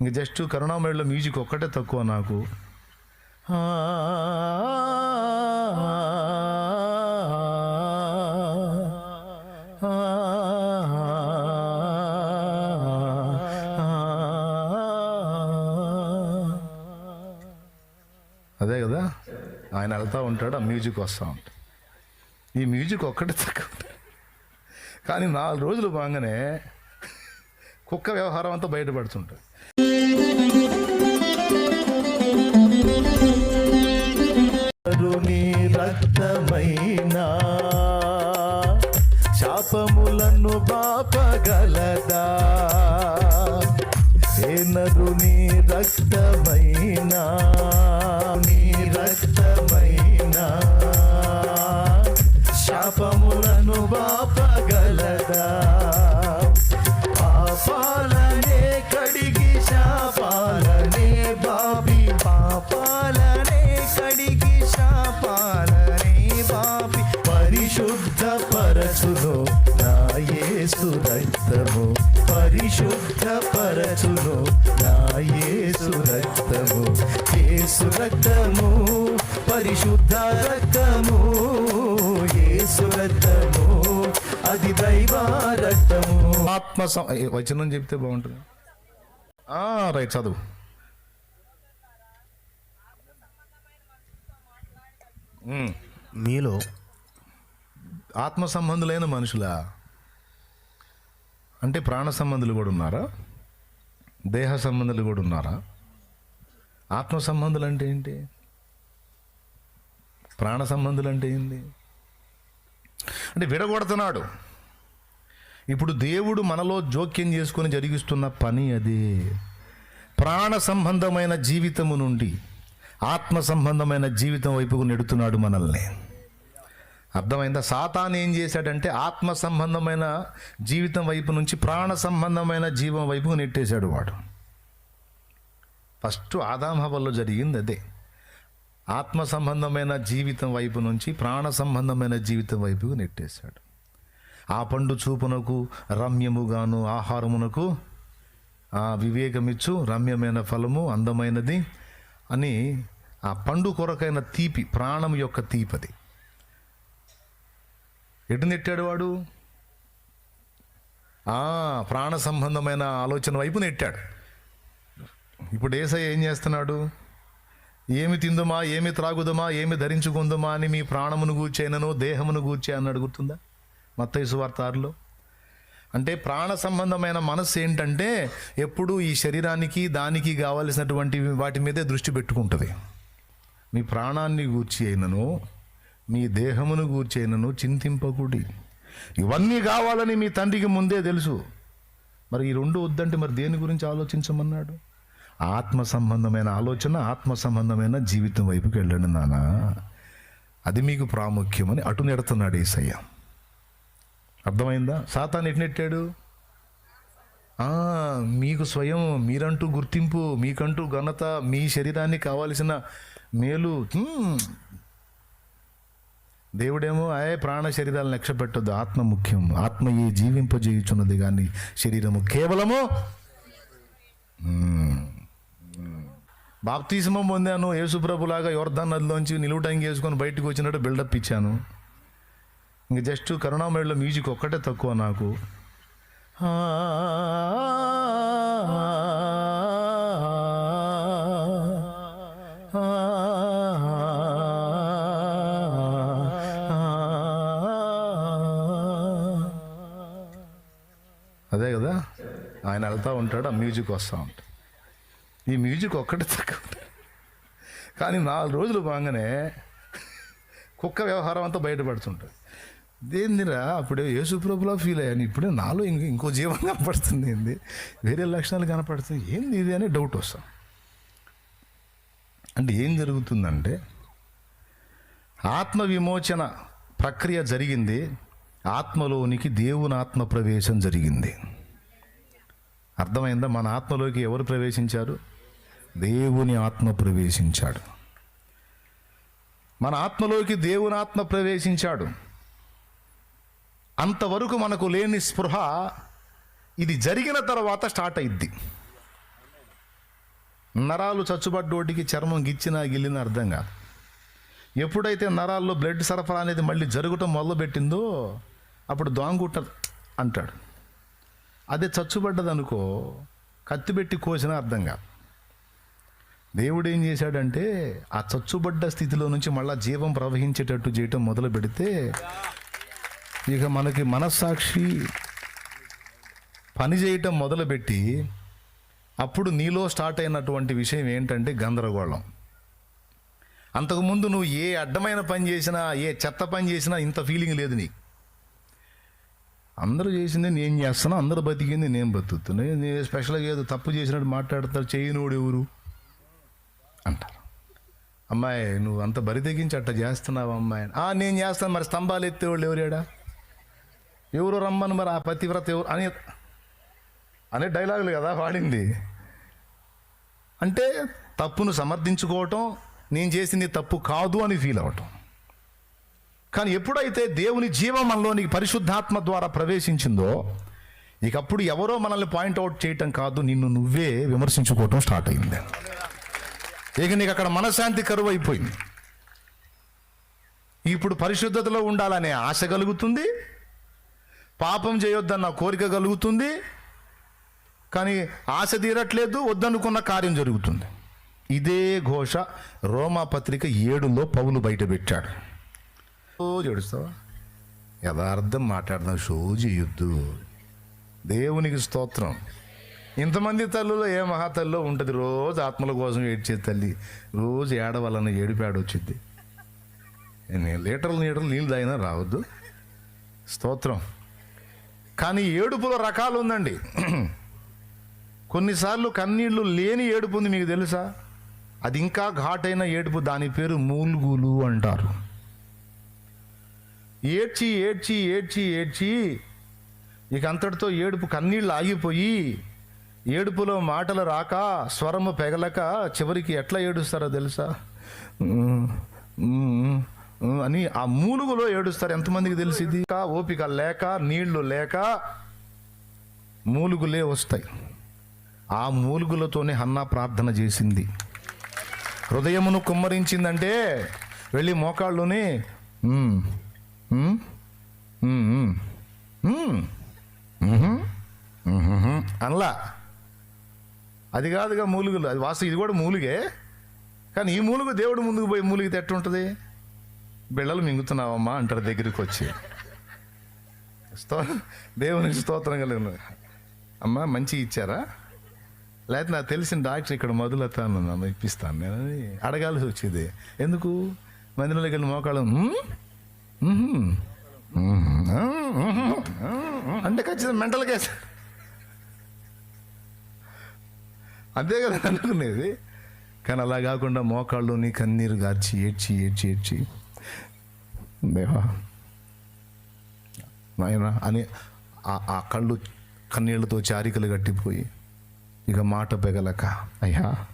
ఇంక just కరుణామయుడిలో music ఒక్కటే తక్కువ నాకు. అదే కదా? ఆయన వెళ్తూ ఉంటాడు ఆ మ్యూజిక్ వస్తూ ఉంటాడు ఈ మ్యూజిక్ ఒక్కటే తక్కువ. కానీ నాలుగు రోజులు బాగానే కుక్క వ్యవహారం అంతా బయటపడుతుంటుంది. ఆపగలదా? ఏనదు నీ రక్తమైనా? నీ రక్తమైనా? శాపములను బా రక్తము పరిశుద్ధ రక్తము యేసు రక్తము అది దైవ రక్తము. ఆత్మ వచనం చెప్తే బాగుంటుంది. ఆ, రైట్ చదువు. మీలో ఆత్మ సంబంధులైన మనుషులా? అంటే ప్రాణ సంబంధులు కూడా ఉన్నారా? దేహ సంబంధులు కూడా ఉన్నారా? ఆత్మ సంబంధులు అంటే ఏంటి? ప్రాణ సంబంధులు అంటే ఏంటి అంటే విడగొడుతున్నాడు. ఇప్పుడు దేవుడు మనలో జోక్యం చేసుకొని జరిగిస్తున్న పని అది. ప్రాణ సంబంధమైన జీవితము నుండి ఆత్మ సంబంధమైన జీవితం వైపుకు నెడుతున్నాడు మనల్ని. అర్థమైందా? సాతాన్ ఏం చేశాడంటే ఆత్మ సంబంధమైన జీవితం వైపు నుంచి ప్రాణ సంబంధమైన జీవం వైపుకు నెట్టేశాడు వాడు. ఫస్ట్ ఆదాంహవల్లో జరిగింది అదే. ఆత్మ సంబంధమైన జీవితం వైపు నుంచి ప్రాణ సంబంధమైన జీవితం వైపు నెట్టేశాడు. ఆ పండు చూపునకు రమ్యముగాను ఆహారమునకు ఆ వివేకమిచ్చు రమ్యమైన ఫలము అందమైనది అని ఆ పండు కొరకైన తీపి ప్రాణం యొక్క తీపది. ఎటు నెట్టాడు వాడు? ప్రాణ సంబంధమైన ఆలోచన వైపు నెట్టాడు. ఇప్పుడు ఏసై ఏం చేస్తున్నాడు? ఏమి తిందుమా? ఏమి త్రాగుదమా? ఏమి ధరించుకుందుమా అని మీ ప్రాణమును గూర్చైనను దేహమును గూర్చే అన్నాడు అడుగుతుందా? మత్తైసు వార్త ఆరులో. అంటే ప్రాణ సంబంధమైన మనస్సు ఏంటంటే ఎప్పుడు ఈ శరీరానికి దానికి కావలసినటువంటి వాటి మీదే దృష్టి పెట్టుకుంటుంది. మీ ప్రాణాన్ని గూర్చి అయినను మీ దేహమును గూర్చి అయినను చింతింపకుడి. ఇవన్నీ కావాలని మీ తండ్రికి ముందే తెలుసు. మరి ఈ రెండు వద్దంటే మరి దేని గురించి ఆలోచించమన్నాడు? ఆత్మ సంబంధమైన ఆలోచన ఆత్మ సంబంధమైన జీవితం వైపుకి వెళ్ళండి నాన్న అది మీకు ప్రాముఖ్యమని అటు నెడుతున్నాడు ఏసయ్య. అర్థమైందా? సాతాన్ ఎటు నెట్టాడు? మీకు స్వయం మీరంటూ గుర్తింపు మీకంటూ ఘనత మీ శరీరానికి కావాల్సిన మేలు. దేవుడేమో అయే ప్రాణ శరీరాలను లక్ష్య పెట్టద్దు ఆత్మ ముఖ్యం. ఆత్మ ఏ జీవింపజేయుచున్నది కానీ శరీరము కేవలము. బాప్తిజమం పొందాను యేసుప్రభులాగా యోర్ధన్ నదిలోంచి నిలువుటంగి వేసుకొని బయటకు వచ్చినట్టు బిల్డప్ ఇచ్చాను ఇంక జస్ట్ కరుణామయుడులో మ్యూజిక్ ఒక్కటే తక్కువ నాకు అదే కదా ఆయన వెళ్తూ ఉంటాడు ఆ మ్యూజిక్ వస్తూ ఉంటాడు ఈ మ్యూజిక్ ఒక్కటే తక్కువ. కానీ నాలుగు రోజులు బాగానే కుక్క వ్యవహారం అంతా బయటపడుతుంటుంది. దేనిరా అప్పుడే యేసుప్రభులా ఫీల్ అయ్యాను. ఇప్పుడే నాలో ఇంకో ఇంకో జీవం కనపడుతుంది ఏంది? వేరే లక్షణాలు కనపడుతుంది ఏంది ఇది అనే డౌట్ వస్తాం అంటే ఏం జరుగుతుందంటే ఆత్మ విమోచన ప్రక్రియ జరిగింది. ఆత్మలోనికి దేవుని ఆత్మ ప్రవేశం జరిగింది. అర్థమైందా? మన ఆత్మలోకి ఎవరు ప్రవేశించారు? దేవుని ఆత్మ ప్రవేశించాడు. మన ఆత్మలోకి దేవుని ఆత్మ ప్రవేశించాడు. అంతవరకు మనకు లేని స్పృహ ఇది జరిగిన తర్వాత స్టార్ట్ అయింది నరాలు చచ్చుబడ్డోటికి చర్మం గిచ్చినా గిల్లిన అర్థం కాదు. ఎప్పుడైతే నరాల్లో బ్లడ్ సరఫరా అనేది మళ్ళీ జరగటం మొదలుపెట్టిందో అప్పుడు దోంగుట్ట అంటాడు. అదే చచ్చుబడ్డదనుకో కత్తి పెట్టి కోసినా అర్థం కాదు. దేవుడు ఏం చేశాడంటే ఆ చచ్చుబడ్డ స్థితిలో నుంచి మళ్ళీ జీవం ప్రవహించేటట్టు చేయటం మొదలు పెడితే ఇక మనకి మనస్సాక్షి పని చేయటం మొదలుపెట్టి అప్పుడు నీలో స్టార్ట్ అయినటువంటి విషయం ఏంటంటే గందరగోళం. అంతకుముందు నువ్వు ఏ అడ్డమైన పని చేసినా ఏ చెత్త పని చేసినా ఇంత ఫీలింగ్ లేదు నీకు. అందరూ చేసింది నేను చేస్తాను అందరూ బతికింది నేను బతుకుతున్నా. నేను స్పెషల్గా ఏదో తప్పు చేసినట్టు మాట్లాడతారు చేయనోడు ఎవరు? అంటారు. అమ్మాయి నువ్వు అంత బరి తెగించి అట్ట చేస్తున్నావు అమ్మాయి? నేను చేస్తాను మరి స్తంభాలు ఎత్తేవాళ్ళు ఎవరేడా ఎవరు రమ్మను మరి ఆ పతివ్రత ఎవరు? అని అనే డైలాగులు కదా వాడింది అంటే తప్పును సమర్థించుకోవటం నేను చేసింది తప్పు కాదు అని ఫీల్ అవటం కానీ ఎప్పుడైతే దేవుని జీవం మనలోనికి పరిశుద్ధాత్మ ద్వారా ప్రవేశించిందో ఇక అప్పుడు ఎవరో మనల్ని పాయింట్అవుట్ చేయటం కాదు నిన్ను నువ్వే విమర్శించుకోవటం స్టార్ట్ అయింది. ఇక నీకు అక్కడ మనశ్శాంతి కరువు అయిపోయింది ఇప్పుడు పరిశుద్ధతలో ఉండాలనే ఆశ కలుగుతుంది పాపం చేయొద్దన్న కోరిక కలుగుతుంది కానీ ఆశ తీరట్లేదు వద్దనుకున్న కార్యం జరుగుతుంది. ఇదే ఘోష రోమాపత్రిక ఏడులో పౌలు బయటపెట్టాడు చూడుస్తావా ఓ యథార్థం మాట్లాడదాం షో చేయొద్దు. దేవునికి స్తోత్రం. ఇంతమంది తల్లులో ఏ మహాతల్లో ఉంటుంది? రోజు ఆత్మల కోసం ఏడ్చే తల్లి రోజు ఏడవలన ఏడిపాడు వచ్చింది లీటర్లు లీటర్లు నీళ్ళు తాగినా రావద్దు. స్తోత్రం. కానీ ఏడుపుల రకాలు ఉందండి. కొన్నిసార్లు కన్నీళ్ళు లేని ఏడుపు ఉంది మీకు తెలుసా? అది ఇంకా ఘాటైన ఏడుపు. దాని పేరు మూల్గులు అంటారు. ఏడ్చి ఏడ్చి ఏడ్చి ఏడ్చి ఇక అంతటితో ఏడుపు కన్నీళ్ళు ఆగిపోయి ఏడుపులో మాటలు రాక స్వరము పెగలక చివరికి ఎట్లా ఏడుస్తారో తెలుసా? అని ఆ మూలుగులో ఏడుస్తారు. ఎంతమందికి తెలిసింది ఓపిక లేక నీళ్ళు లేక మూలుగులే వస్తాయి. ఆ మూలుగులతోనే హన్నా ప్రార్థన చేసింది. హృదయమును కుమ్మరించిందంటే వెళ్ళి మోకాళ్ళుని Hmm? Hmm, hmm. అనలా. అది కాదుగా మూలుగులు. అది వాస్తవం ఇది కూడా మూలిగే. కానీ ఈ మూలుగు దేవుడు ముందుకు పోయి మూలిగితే ఎట్టుంటుంది? బిళ్ళలు మింగుతున్నావమ్మా అంటారు దగ్గరికి వచ్చి. స్తో దేవునికి స్తోత్రం కలిగిన అమ్మా మంచి ఇచ్చారా? లేకపోతే నాకు తెలిసిన డాక్టర్ ఇక్కడ మొదలెత్తాను ఇప్పిస్తాను. నేను అడగాల్సి వచ్చేది. ఎందుకు? మందిరంలోకి వెళ్ళి మోకాళ్ళు అంటే ఖచ్చితంగా మెంటల్ కేసు అంతే కదా అనుకునేది. కానీ అలా కాకుండా మోకాళ్ళు నీ కన్నీరు గార్చి ఏడ్చి ఏడ్చి ఏడ్చి. దేవా నాయన అని ఆ- కళ్ళు కన్నీళ్ళతో చారికలు గట్టిపోయి ఇక మాట పెగలక అయ్యా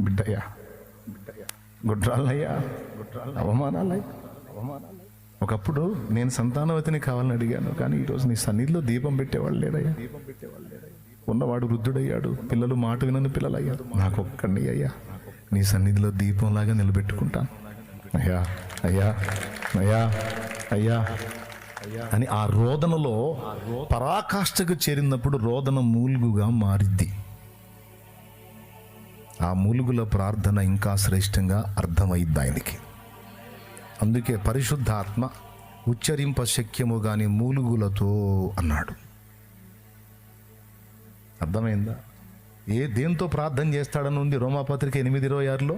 బిడ్డయ్యా బిడ్డయ్యా. గుడ్రాలయ్యా గుడ్రాలు అవమానాలయ్యా. అవమానాలు ఒకప్పుడు నేను సంతానవతిని కావాలని అడిగాను కానీ ఈరోజు నీ సన్నిధిలో దీపం పెట్టేవాళ్ళు లేడయ్యా. దీపం పెట్టేవాళ్ళు లేడయ్యా ఉన్నవాడు వృద్ధుడయ్యాడు పిల్లలు మాట వినని పిల్లలు నాకు ఒక్కడిని అయ్యా నీ సన్నిధిలో దీపంలాగా నిలబెట్టుకుంటాను. అయ్యా అయ్యా అయ్యా అయ్యా అని ఆ రోదనలో పరాకాష్ఠకు చేరినప్పుడు రోదన మూలుగుగా మారిద్ది. ఆ మూలుగుల ప్రార్థన ఇంకా శ్రేష్టంగా అర్థమైద్ది ఆయనకి. అందుకే పరిశుద్ధాత్మ ఉచ్చరింప శక్యము గాని మూలుగులతో అన్నాడు. అర్థమైందా? ఏ దేంతో ప్రార్థన చేస్తాడని ఉంది రోమాపత్రిక ఎనిమిది ఇరవై ఆరులో?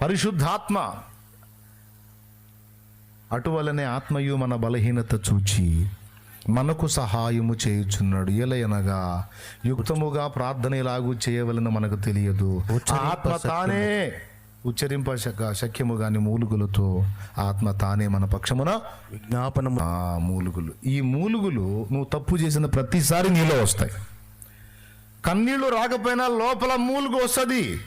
పరిశుద్ధాత్మ అటువలనే ఆత్మయు మన బలహీనత చూచి మనకు సహాయము చేయుచున్నాడు. ఎలయనగా యుక్తముగా ప్రార్థన ఎలాగూ చేయవలని మనకు తెలియదు. ఆత్మ తానే ఉచ్చరింప శక- శక్యము గాని మూలుగులతో ఆత్మ తానే మన పక్షమున విజ్ఞాపనము. ఆ మూలుగులు. ఈ మూలుగులు నువ్వు తప్పు చేసిన ప్రతిసారి నీలో వస్తాయి. కన్నీళ్ళు రాకపోయినా లోపల మూలుగు వస్తుంది.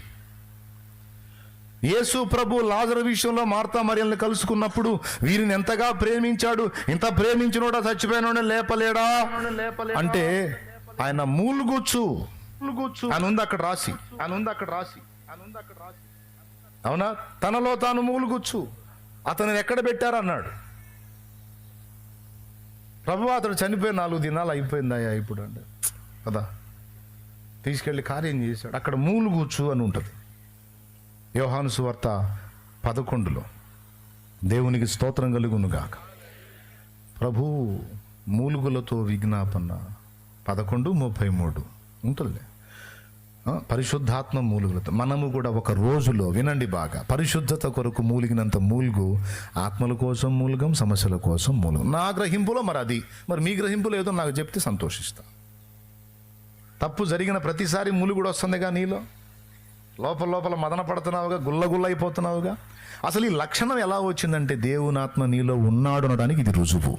యేసు ప్రభు లాజరు విషయంలో మార్తా మరియల్ని కలుసుకున్నప్పుడు వీరిని ఎంతగా ప్రేమించాడు? ఇంత ప్రేమించినోడా చచ్చిపోయినోడే లేపలేడా? అంటే ఆయన మూలుగొచ్చు. మూలుగొచ్చు. అని ఉంది అక్కడ రాసి. అని ఉంది అక్కడ రాసి. అని ఉంది అక్కడ రాసి. అవునా? తనలో తాను మూలుగొచ్చు. అతను ఎక్కడ పెట్టారన్నాడు? ప్రభు అతడు చనిపోయి నాలుగు దినాలు అయిపోయిందయ్యా ఇప్పుడు అంటే. కదా? తీసుకెళ్ళి కార్యం చేశాడు. అక్కడ మూలుగూచు అని ఉంటుంది. యోహాను సువార్త పదకొండులో. దేవునికి స్తోత్రం కలుగునుగాక. ప్రభు మూలుగులతో విజ్ఞాపన పదకొండు ముప్పై మూడు. ఉంటుంది పరిశుద్ధాత్మ మూలుగులతో. మనము కూడా ఒక రోజులో వినండి బాగా పరిశుద్ధత కొరకు మూలిగినంత మూలుగు ఆత్మల కోసం మూలుగం సమస్యల కోసం మూలుగం. నా గ్రహింపులో మరి అది. మరి మీ గ్రహింపులో ఏదో నాకు చెప్తే సంతోషిస్తా. తప్పు జరిగిన ప్రతిసారి మూలుగుడు వస్తుందిగా నీలో? లోపల లోపల మదన పడుతున్నావుగా గుల్లగుల్ల అయిపోతున్నావుగా అసలు ఈ లక్షణం ఎలా వచ్చిందంటే దేవునాత్మ నీలో ఉన్నాడు అనడానికి ఇది రుజువు.